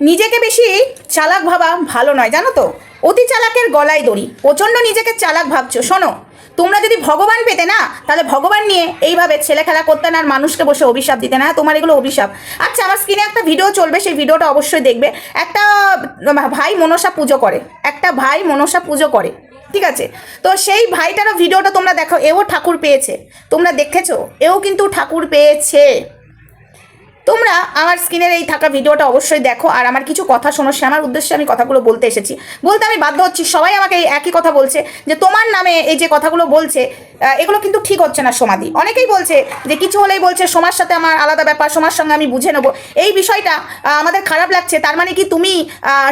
নিজেকে বেশি চালাক ভাবা ভালো নয়, জানো তো? অতি চালাকের গলায় দড়ি। প্রচণ্ড নিজেকে চালাক ভাবছ। শোনো, তোমরা যদি ভগবান পেতে না, তাহলে ভগবান নিয়ে এইভাবে ছেলে খেলা করতে না আর মানুষকে বসে অভিশাপ দিতে না। তোমার এগুলো অভিশাপ। আচ্ছা আমার স্ক্রিনে একটা ভিডিও চলবে, সেই ভিডিওটা অবশ্যই দেখবে। একটা ভাই মনসা পুজো করে। একটা ভাই মনসা পুজো করে। ঠিক আছে? তো সেই ভাইটারও ভিডিওটা তোমরা দেখো। এও ঠাকুর পেয়েছে। তোমরা দেখেছ? এও কিন্তু ঠাকুর পেয়েছে। তোমরা আমার স্ক্রিনের এই থাকা ভিডিওটা অবশ্যই দেখো, আর আমার কিছু কথা শোনো, সে আমার উদ্দেশ্যে আমি কথাগুলো বলতে এসেছি। বলতে আমি বাধ্য হচ্ছি, সবাই আমাকে একই কথা বলছে যে তোমার নামে এই যে কথাগুলো বলছে এগুলো কিন্তু ঠিক হচ্ছে না সমাধি অনেকেই বলছে যে কিছু হলেই বলছে, সোমার সাথে আমার আলাদা ব্যাপার, সোমার সঙ্গে আমি বুঝে নেব। এই বিষয়টা আমাদের খারাপ লাগছে, তার মানে কি তুমি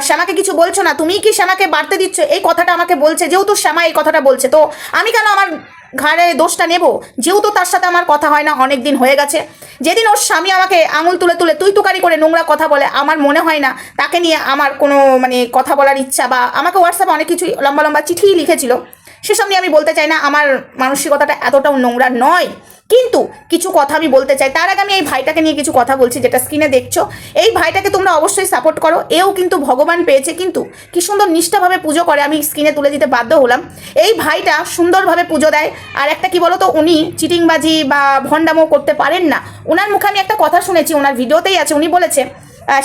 শ্যামাকে কিছু বলছো না? তুমি কি শ্যামাকে বাড়তে দিচ্ছ? এই কথাটা আমাকে বলছে, যেহেতু শ্যামা এই কথাটা বলছে। তো আমি কেন আমার ঘাড়ে দোষটা নেব। যেহেতু তার সাথে আমার কথা হয় না অনেক দিন হয়ে গেছে। যেদিন ওর স্বামী আমাকে আঙুল তুলে তুলে তুই তুকারি করে নোংরা কথা বলে, আমার মনে হয় না তাকে নিয়ে আমার কোনো মানে কথা বলার ইচ্ছা বা আমাকে হোয়াটসঅ্যাপে অনেক কিছুই লম্বা লম্বা চিঠিই লিখেছিল। সেসব নিয়ে আমি বলতে চাই না, আমার মানসিকতাটা এতটাও নোংরা নয়। কিন্তু কিছু কথা আমি বলতে চাই। তার আগে আমি এই ভাইটাকে নিয়ে কিছু কথা বলছি, যেটা স্ক্রিনে দেখছ। এই ভাইটাকে তোমরা অবশ্যই সাপোর্ট করো। এও কিন্তু ভগবান পেয়েছে, কিন্তু কি সুন্দর নিষ্ঠাভাবে পুজো করে। আমি স্ক্রিনে তুলে দিতে বাধ্য হলাম। এই ভাইটা সুন্দরভাবে পুজো দেয়। আর একটা কি বলো তো উনি চিটিংবাজি বা ভণ্ডামো করতে পারেন না। ওনার মুখে আমি একটা কথা শুনেছি ওনার ভিডিওতেই আছে। উনি বলেছে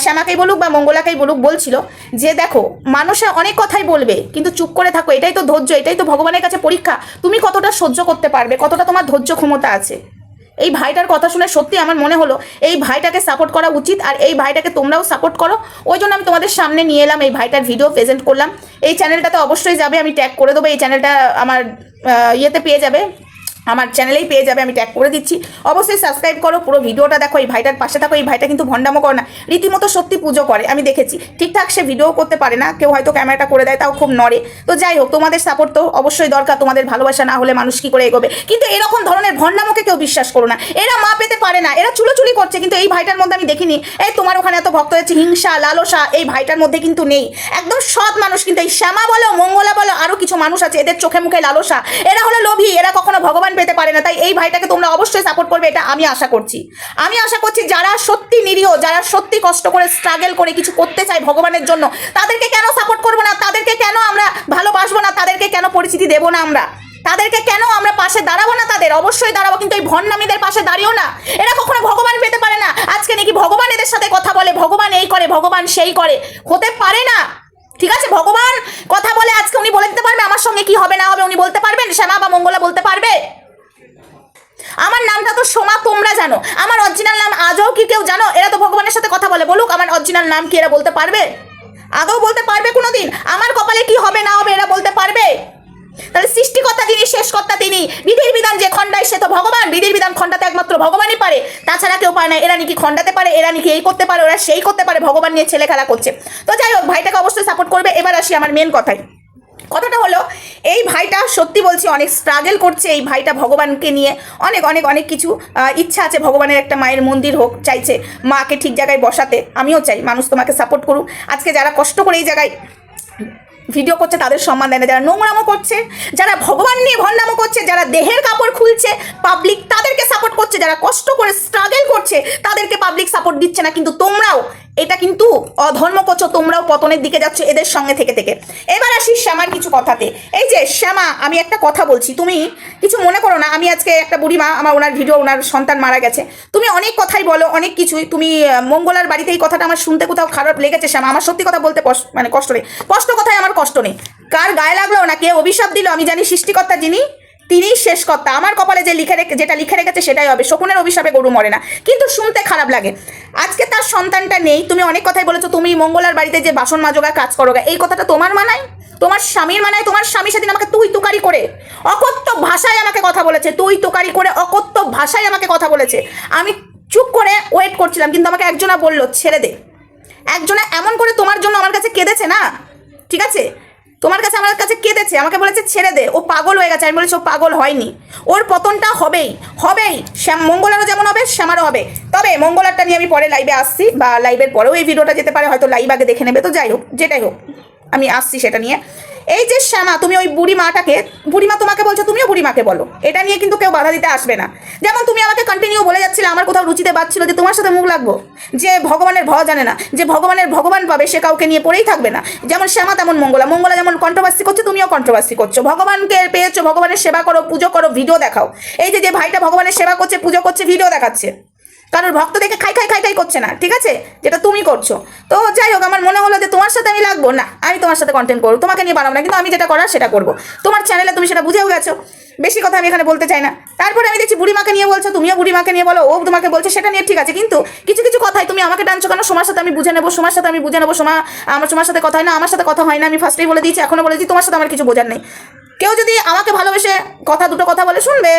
শ্যামাকেই বলুক বা মঙ্গলাকেই বলুক বলছিল যে দেখো, মানুষে অনেক কথাই বলবে, কিন্তু চুপ করে থাকো, এটাই তো ধৈর্য, এটাই তো ভগবানের কাছে পরীক্ষা। তুমি কতটা সহ্য করতে পারবে? কতটা তোমার ধৈর্য ক্ষমতা আছে? এই ভাইটার কথা শুনে সত্যি আমার মনে হলো, এই ভাইটাকে সাপোর্ট করা উচিত, আর এই ভাইটাকে তোমরাও সাপোর্ট করো। ওই জন্য আমি তোমাদের সামনে নিয়ে এলাম, এই ভাইটার ভিডিও প্রেজেন্ট করলাম। এই চ্যানেলটাতে অবশ্যই যাবে, আমি ট্যাগ করে দেবো, এই চ্যানেলটা আমার ইয়েতে পেয়ে যাবে। আমার চ্যানেলেই পেয়ে যাবে, আমি ট্যাগ করে দিচ্ছি। অবশ্যই সাবস্ক্রাইব করো, পুরো ভিডিওটা দেখো, এই ভাইটার পাশে থাকো, এই ভাইটা কিন্তু ভণ্ডামো করে না। রীতিমতো সত্যি পুজো করে, আমি দেখেছি। ঠিকঠাক সে ভিডিও করতে পারে না, কেউ হয়তো ক্যামেরাটা করে দেয়, তাও খুব নড়ে। তো যাই হোক, তোমাদের সাপোর্ট তো অবশ্যই দরকার, তোমাদের ভালোবাসা না হলে মানুষ কি করে এগোবে? কিন্তু এরকম ধরনের ভণ্ডামোকে কেউ বিশ্বাস করো না। এরা মা পেতে পারে না, এরা চুলোচুলি করছে, কিন্তু এই ভাইটার মধ্যে আমি দেখিনি। এই তোমার ওখানে এত ভক্ত হয়েছে, হিংসা, লালসা, এই ভাইটার মধ্যে কিন্তু নেই। একদম সৎ মানুষ কিন্তু, এই শ্যামা বলো, মঙ্গলা বলো আরও কিছু মানুষ আছে, এদের চোখে মুখে লালসা। এরা হলো লোভী, এরা কখনো ভগবান পেতে পারে না, তাই এই ভাইটাকে তোমরা অবশ্যই সাপোর্ট করবে, এটা আমি আশা করছি। আমি আশা করছি যারা সত্যি নিরীহ, যারা সত্যি কষ্ট করে স্ট্রাগল করে কিছু করতে চায় ভগবানের জন্য, তাদেরকে কেন সাপোর্ট করব না? তাদেরকে কেন আমরা ভালোবাসবো না? তাদেরকে কেন পরিচিতি দেবো না আমরা? তাদেরকে কেন আমরা পাশে দাঁড়াবো না তাদের? অবশ্যই দাঁড়াবো, কিন্তু এই ভণ্ডামীদের পাশে দাঁড়িয়েও না। এরা কখনো ভগবান পেতে পারে না। আজকে নাকি ভগবান এদের সাথে কথা বলে, ভগবান এই করে, ভগবান সেই করে। হতে পারে না। ঠিক আছে? ভগবান কথা বলে আজকে উনি বলে দিতে পারবে, আমার সঙ্গে কি হবে, না হবে, উনি বলতে পারবেন? শ্যামা বা মঙ্গলা বলতে পারবে? তো সোমা, তোমরা জানো। আমার অরিজিনাল নাম আজও কি কেউ জানো? এরা তো ভগবানের সাথে কথা বলে, বলুক আমার অরিজিনাল নাম কি এরা বলতে পারবে? আদৌ বলতে পারবে কোনোদিন? আমার কপালে কি হবে, না হবে, এরা বলতে পারবে? তাহলে সৃষ্টিকর্তা যিনি শেষকর্তা তিনি। বিধির বিধান যে খণ্ডায়, সে তো ভগবান। বিধির বিধান খণ্ডাতে একমাত্র ভগবানই পারে। তাছাড়া কেউ পারে না, এরা নাকি খণ্ডাতে পারে, এরা নাকি এই করতে পারে, ওরা সেই করতে পারে, ভগবান নিয়ে ছেলে খেলা করছে। তো যাই হোক, ভাইটাকে অবশ্যই সাপোর্ট করবে। এবার আসি আমার মেন কথায়। কথাটা হলো, এই ভাইটা সত্যি বলছি অনেক স্ট্রাগল করছে, এই ভাইটা ভগবানকে নিয়ে অনেক অনেক অনেক কিছু ইচ্ছা আছে ভগবানের একটা মায়ের মন্দির হোক, চাইছে মাকে ঠিক জায়গায় বসাতে, আমিও চাই, মানুষ তোমাকে সাপোর্ট করুক। আজকে যারা কষ্ট করে এই জায়গায় ভিডিও করছে, তাদের সম্মান দেয় না। যারা নোংরামো করছে, যারা ভগবান নিয়ে ভণ্ডামো করছে, যারা দেহের কাপড় খুলছে পাবলিক তাদেরকে সাপোর্ট করছে, যারা কষ্ট করে স্ট্রাগল করছে, তাদেরকে পাবলিক সাপোর্ট দিচ্ছে না, কিন্তু তোমরাও এটা কিন্তু অধর্ম করছ তোমরাও পতনের দিকে যাচ্ছ এদের সঙ্গে থেকে থেকে। এবার আসি শ্যামার কিছু কথাতে। এই যে, শ্যামা, আমি একটা কথা বলছি। তুমি কিছু মনে করো না, আমি আজকে একটা বুড়িমা, আমার ওনার ভিডিও, ওনার সন্তান মারা গেছে। তুমি অনেক কথাই বলো, অনেক কিছুই। তুমি মঙ্গলার বাড়িতে এই কথাটা আমার শুনতে কোথাও খারাপ লেগেছে, শ্যামা? আমার সত্যি কথা বলতে মানে কষ্ট নেই। কষ্ট কথায়? আমার কষ্ট নেই। কার গায়ে লাগল? না কে অভিশাপ দিল? আমি জানি সৃষ্টিকর্তা যিনি তিনিই শেষ কর্তা। আমার কপালে যে লিখে রেখে যেটা লিখে রেখেছে সেটাই হবে। শকুনের অভিশাপে গরু মরে না। কিন্তু শুনতে খারাপ লাগে। আজকে তার সন্তানটা নেই। তুমি অনেক কথাই বলেছ। তুমি মঙ্গলার বাড়িতে যে বাসন মাজোগা কাজ করো এই কথাটা তোমার মানায়? তোমার স্বামীর মানায়? তোমার স্বামী সেদিন আমাকে তুই তুকারি করে অকথ্য ভাষায় আমাকে কথা বলেছে। তুই তুকারি করে অকথ্য ভাষায় আমাকে কথা বলেছে। আমি চুপ করে ওয়েট করছিলাম, কিন্তু আমাকে একজনা বলল, ছেড়ে দে। একজনা এমন করে তোমার জন্য আমার কাছে কেঁদেছে না? ঠিক আছে? তোমার কাছে আমার কাছে কেঁদেছে আমাকে বলেছে, ছেড়ে দে। ও পাগল হয়ে গেছে। আমি বলেছি, ও পাগল হয়নি। ওর পতনটা হবেই হবেই। শ্যাম, মঙ্গলারও যেমন হবে, শ্যামারও হবে। তবে মঙ্গলারটা নিয়ে আমি পরে লাইভে আসছি বা লাইভের পরেও এই ভিডিওটা যেতে পারে, হয়তো লাইভ আগে দেখে নেবে। তো যাই হোক, যেটাই হোক, আমি আসছি সেটা নিয়ে। এই যে শ্যামা, তুমি ওই বুড়ি মাটাকে বুড়ি মা তোমাকে বলছো, তুমিও বুড়ি মাকে বলো। এটা নিয়ে কিন্তু কেউ বাধা দিতে আসবে না। যেমন তুমি আমাকে কন্টিনিউ বলে যাচ্ছিলে, আমার কোথাও রুচিতে বাজছিল যে তোমার সাথে মুখ লাগবো। যে ভগবানের ভয় জানে না, যে ভগবানের ভগবান পাবে, সে কাউকে নিয়ে পড়েই থাকবে না। যেমন শ্যামা, তেমন মঙ্গলা। মঙ্গলা যেমন কন্ট্রোভার্সি করছে, তুমিও কন্ট্রোভার্সি করছ। ভগবানকে পেয়েছ, ভগবানের সেবা করো, পুজো করো ভিডিও দেখাও। এই যে যে ভাইটা ভগবানের সেবা করছে, পুজো করছে ভিডিও দেখাচ্ছে। কারোর ভক্ত দেখে খাই খাই খাই খাই করছে না, ঠিক আছে? যেটা তুমি করছ। তো যাই হোক, আমার মনে হলো যে তোমার সাথে আমি লাগবো। না, আমি তোমার সাথে কন্টেন্ট করব, তোমাকে নিয়ে বানাবো না, কিন্তু আমি যেটা করার সেটা করব। তোমার চ্যানেলে তুমি সেটা বুঝেও গেছো। বেশি কথা আমি এখানে বলতে চাই না। তারপরে আমি দেখছি বুড়িমাকে নিয়ে বলছো, তুমিও বুড়িমাকে নিয়ে বলো, ও তোমাকে বলছে, সেটা নিয়ে ঠিক আছে, কিন্তু কিছু কিছু কথাই তুমি আমাকে টানছো কেন? সময়ের সাথে আমি বুঝে নেব সময়ের সাথে আমি বুঝে নেব সময় আমার সময়ের সাথে কথা হয় না, আমার সাথে কথা হয় না, আমি ফার্স্টেই বলে দিয়েছি এখনও বলে দিচ্ছি তোমার সাথে আমার কিছু বোঝার নেই। কেউ যদি আমাকে ভালোবেসে কথা, দুটো কথা বলে শুনবে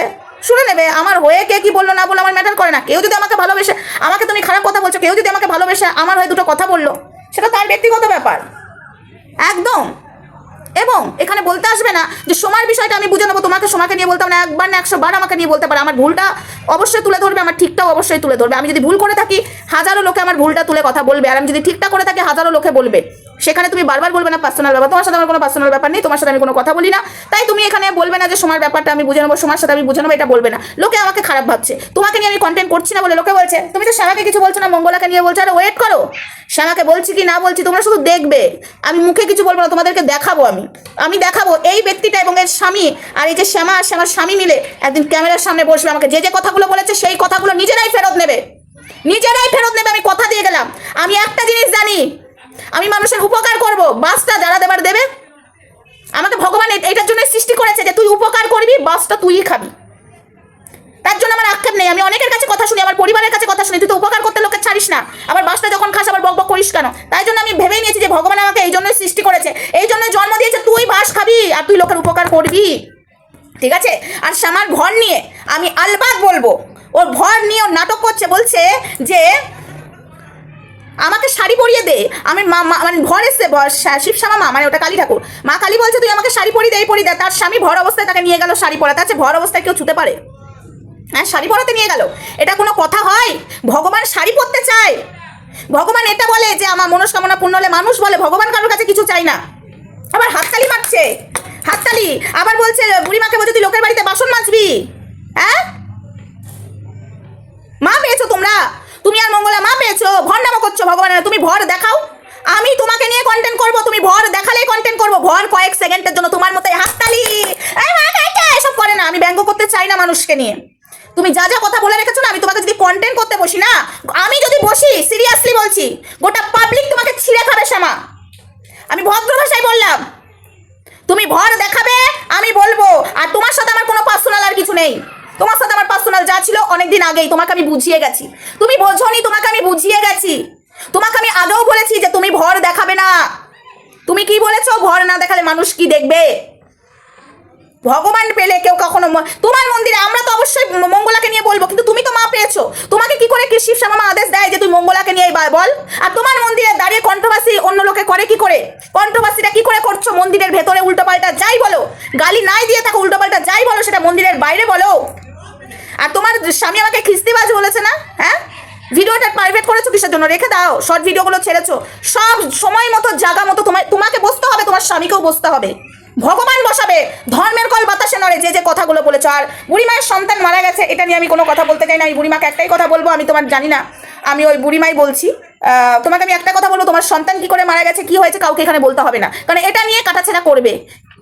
শুনে নেবে, আমার হয়ে কে কি বলল না বলল আমার ম্যাটার করে না। কেউ যদি আমাকে ভালোবেসে, আমাকে তুমি খারাপ কথা বলছো, কেউ যদি আমাকে ভালোবেসে আমার হয়ে দুটো কথা বলল, সেটা তার ব্যক্তিগত ব্যাপার। একদম। এবং এখানে বলতে আসবে না যে সময়ের বিষয়টা আমি বুঝে নেব, তোমাকে সময়কে নিয়ে বলতাম না, একবার না একশো বার আমাকে নিয়ে বলতে পারে। আমার ভুলটা অবশ্যই তুলে ধরবে, আমার ঠিকটাও অবশ্যই তুলে ধরবে। আমি যদি ভুল করে থাকি, হাজারো লোকে আমার ভুলটা তুলে কথা বলবে, আর আমি যদি ঠিকটা করে থাকি, হাজারো লোকে বলবে। সেখানে তুমি বারবার বলবে না পার্সোনাল ব্যাপার। তোমার সাথে আমার কোনো পার্সোনাল ব্যাপার নেই, তোমার সাথে আমি কোনো কথা বলি না। তাই তুমি এখানে বলবে না যে সময়ের ব্যাপারটা আমি বুঝে নেব, সময়ের সাথে আমি বুঝে নেব, এটা বলবে না। লোকে আমাকে খারাপ ভাবছে। তোমাকে নিয়ে আমি কন্টেন্ট করছি না বলে লোকে বলছে, তুমি তো শ্যামাকে কিছু বলছো না, মঙ্গলাকে নিয়ে বলছো? আরে ওয়েট করো। শ্যামাকে বলছি কি না বলছি, তোমরা শুধু দেখবে। আমি মুখে কিছু বলব না, তোমাদেরকে দেখাবো আমি। আমি দেখাবো এই ব্যক্তিটা এবং এর স্বামী। আর এই যে শ্যামা আর শ্যামার স্বামী মিলে একদিন ক্যামেরার সামনে বসবে আমাকে। যে যে কথাগুলো বলেছে, সেই কথাগুলো নিজেরাই ফেরত নেবে। নিজেরাই ফেরত নেবে, আমি কথা দিয়ে গেলাম। আমি একটা জিনিস জানি আমি মানুষের উপকার করব, বাসটা যারা দেবার দেবে। আমাকে ভগবান এটার জন্য সৃষ্টি করেছে যে তুই উপকার করবি, বাসটা তুইই খাবি। তার জন্য আমার আক্ষেপ নেই। আমি অনেকের কাছে কথা শুনি, আমার পরিবারের কাছে কথা শুনি। তুই তো উপকার করতে লোকে ছাড়িস না। আবার বাসটা যখন খাস, আবার বক বক করিস কেন? তাই জন্য আমি ভেবেই নিয়েছি যে ভগবান আমাকে এই জন্যই সৃষ্টি করেছে। এই জন্য জন্ম দিয়েছে, তুই বাস খাবি আর তুই লোকের উপকার করবি। ঠিক আছে? আর শ্যামার ভর নিয়ে আমি আলবাদ বলব। ওর ভর নিয়ে ওর নাটক করছে, বলছে যে আমাকে শাড়ি পরিয়ে দে। আমি মা মানে ভর এসছে শিবশ্যামা মা মানে ওটা কালী ঠাকুর। মা কালী বলছে, তুই আমাকে শাড়ি পরিয়ে দে পরিয়ে দে। তার স্বামী ভর অবস্থায় তাকে নিয়ে গেল শাড়ি পরাতে। আছে, ভর অবস্থায় কেউ ছুতে পারে? হ্যাঁ শাড়ি পরাতে নিয়ে গেল। এটা কোনো কথা হয়? ভগবান শাড়ি পরতে চায়। ভগবান এটা বলে যে, আমার মনস্কামনা পূর্ণ হলে মানুষ বলে, ভগবান কারোর কাছে কিছু চাই না। আবার হাততালি মারছে। হাততালি। আবার বলছে, বুড়িমাকে বলছে, তুই লোকের বাড়িতে বাসন মাজবি। হ্যাঁ? মঙ্গলা মা পেয়েছ, ভর নামা করছ ভগবানের তুমি ভর দেখাও। আমি তোমাকে নিয়ে কন্টেন্ট করব, তুমি ভর দেখালেই কন্টেন্ট করব। ভর কয়েক সেকেন্ডের জন্য তোমার মতো হাততালি। এসব করে না। আমি ব্যঙ্গ করতে চাই না মানুষকে নিয়ে। তুমি যা যা কথা বলে রেখেছো না, আমি তোমাকে যদি কন্টেন্ট করতে বসি না, আমি যদি বসি সিরিয়াসলি বলছি, গোটা পাবলিক তোমাকে ছিঁড়ে খাবে শ্যামা। আমি ভদ্র ভাষায় বললাম, তুমি ভর দেখাবে, আমি বলব। আর তোমার সাথে আমার কোনো পার্সোনাল আর কিছু নেই। তোমার সাথে আমার পার্সোনাল যা ছিল অনেকদিন আগেই, তোমাকে আমি বুঝিয়ে গেছি। তুমি বোঝোনি, তোমাকে আমি বুঝিয়ে গেছি। তোমাকে আমি আগেও বলেছি যে তুমি ভর দেখাবে না। তুমি কি বলেছ? ভর না দেখালে মানুষ কি দেখবে? ভগবান পেলে কেউ কখনো তোমার মন্দিরে আমরা তো অবশ্যই মঙ্গলাকে নিয়ে বলব, কিন্তু তুমি তো মা পেয়েছ। তোমাকে কি করে শিব শ্যামা আদেশ দেয় যে তুই মঙ্গলাকে নিয়ে বল? আর তোমার মন্দিরে দাঁড়িয়ে কন্ট্রোভার্সি অন্য লোকে করে কি করে? কন্ট্রোভার্সিটা কি করে করছ মন্দিরের ভেতরে উল্টোপাল্টা? যাই বলো। গালি নাই দিয়ে থাকো উল্টোপাল্টা যাই বলো, সেটা মন্দিরের বাইরে বলো। স্বামী আমাকে খিস্তিবাজ বলেছে না? হ্যাঁ? ভিডিওটা প্রাইভেট করেছ কিসের জন্য? রেখে দাও শর্ট ভিডিওগুলো ছেড়েছো। সব সময় মতো জায়গা মতো তোমায় তোমাকে বসতে হবে, তোমার স্বামীকেও বসতে হবে। ভগবান বসাবে, ধর্মের কল বাতাসে নড়ে, যে যে কথাগুলো বলেছ। আর বুড়িমায়ের সন্তান মারা গেছে, এটা নিয়ে আমি কোনো কথা বলতে চাই না। আমি বুড়িমাকে একটাই কথা বলব, আমি তোমার জানি না। আমি ওই বুড়িমাই বলছি। তোমাকে আমি একটা কথা বলব, তোমার সন্তান কি করে মারা গেছে, কি হয়েছে, কাউকে এখানে বলতে হবে না। কারণ এটা নিয়ে কাটাছেড়া করবে।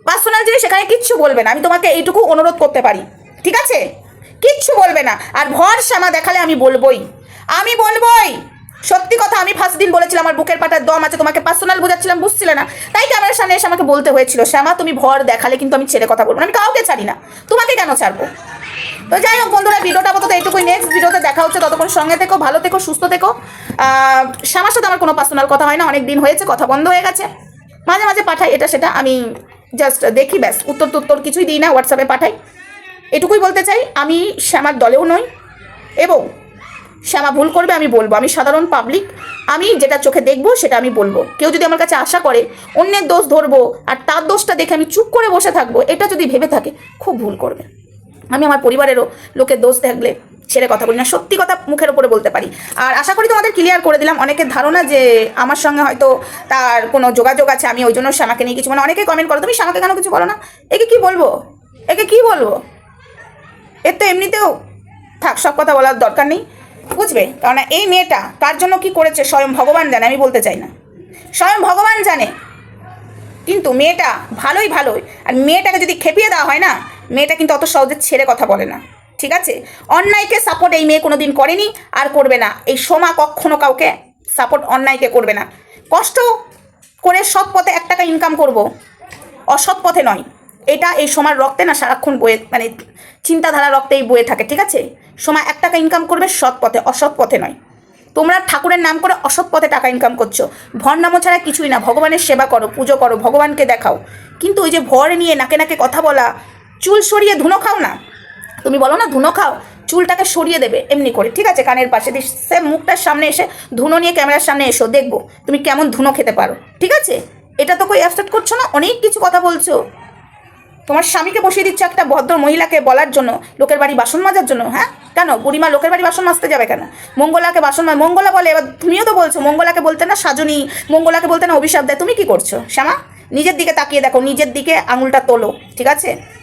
পার্সোনাল জিনিস এখানে কিচ্ছু বলবে না। আমি তোমাকে এইটুকু অনুরোধ করতে পারি। ঠিক আছে? কিচ্ছু বলবে না। আর ভর শ্যামা দেখালে আমি বলবোই। আমি বলবোই। সত্যি কথা, আমি ফার্স্ট দিন বলেছিলাম, আমার বুকের পাটার দম আছে, তোমাকে পার্সোনাল বোঝাচ্ছিলাম, বুঝছিলে না। তাই ক্যামেরার সামনে এসে আমাকে বলতে হয়েছিল, শ্যামা, তুমি ভর দেখালে কিন্তু আমি ছেড়ে কথা বলব না। আমি কাউকে ছাড়ি না। তোমাকে কেন ছাড়বো? তো যাই হোক বন্ধুরা, ভিডিওটা আপাতত এইটুকুই। নেক্সট ভিডিওতে দেখা হচ্ছে। ততক্ষণ সঙ্গে থেকো, ভালো থেকো, সুস্থ থেকো। শ্যামার সাথে আমার কোনো পার্সোনাল কথা হয় না। অনেক দিন হয়েছে, কথা বন্ধ হয়ে গেছে। মাঝে মাঝে পাঠাই, এটা সেটা আমি জাস্ট দেখি ব্যাস। উত্তর টুত্তর কিছুই দিই না হোয়াটসঅ্যাপে পাঠাই। এটুকুই বলতে চাই, আমি শ্যামার দলেও নই এবং শ্যামা ভুল করবে আমি বলব। আমি সাধারণ পাবলিক আমি যেটা চোখে দেখব সেটা আমি বলব। কেউ যদি আমার কাছে আশা করে, অন্যের দোষ ধরবো আর তার দোষটা দেখে আমি চুপ করে বসে থাকব, এটা যদি ভেবে থাকে, খুব ভুল করবে। আমি আমার পরিবারেরও লোকের দোষ থাকলে ছেড়ে কথা বলি না, সত্যি কথা মুখের ওপরে বলতে পারি। আর আশা করি তোমাদের ক্লিয়ার করে দিলাম, অনেকের ধারণা যে আমার সঙ্গে হয়তো তার কোনো যোগাযোগ আছে, আমি ওই জন্য শ্যামাকে নিয়ে কিছু মানে অনেকেই কমেন্ট করো, তুমি শ্যামাকে কেন কিছু করো না? একে কি বলব? একে কি বলব? এর তো এমনিতেও থাক, সব কথা বলার দরকার নেই, বুঝবে? কারণ এই মেয়েটা কার জন্য কি করেছে স্বয়ং ভগবান জানে, আমি বলতে চাই না। স্বয়ং ভগবান জানে, কিন্তু মেয়েটা ভালোই ভালোই, আর মেয়েটাকে যদি খেপিয়ে দেওয়া হয় না, মেয়েটা কিন্তু অত সহজে ছেড়ে কথা বলে না, ঠিক আছে? অন্যায়কে সাপোর্ট এই মেয়ে কোনো দিন করেনি, আর করবে না। এই সোমা কখনো কাউকে সাপোর্ট অন্যায়কে করবে না। কষ্ট করে সৎ পথে এক টাকা ইনকাম করব, অসৎ পথে নয়। এটা এই সময় রক্তে না সারাক্ষণ বয়ে মানে চিন্তাধারা রক্তেই বয়ে থাকে, ঠিক আছে? সময় এক টাকা ইনকাম করবে সৎ পথে, অসৎ পথে নয়। তোমরা ঠাকুরের নাম করে অসৎ পথে টাকা ইনকাম করছ। ভর নামও ছাড়া কিছুই না, ভগবানের সেবা করো, পুজো করো, ভগবানকে দেখাও। কিন্তু ওই যে ভর নিয়ে নাকে নাকে কথা বলা, চুল সরিয়ে ধুনো খাও না? তুমি বলো না, ধুনো খাও? চুলটাকে সরিয়ে দেবে, এমনি করে, ঠিক আছে? কানের পাশে দিয়ে সে মুখটার সামনে এসে ধুনো নিয়ে ক্যামেরার সামনে এসো, দেখব তুমি কেমন ধুনো খেতে পারো, ঠিক আছে? এটা তো কই অ্যাকসেপ্ট করছ না? অনেক কিছু কথা বলছো। তোমার স্বামীকে বসিয়ে দিচ্ছে একটা ভদ্র মহিলাকে বলার জন্য, লোকের বাড়ি বাসন মাজার জন্য হ্যাঁ? কেন? বুড়িমা লোকের বাড়ি বাসন মাজতে যাবে কেন? মঙ্গলাকে বাসন মঙ্গলা বলে, এবার তুমিও তো বলছো, মঙ্গলাকে বলতে না সাজনি, মঙ্গলাকে বলতে না অভিশাপ দেয়, তুমি কি করছ? শ্যামা, নিজের দিকে তাকিয়ে দেখো, নিজের দিকে আঙুলটা তোলো, ঠিক আছে?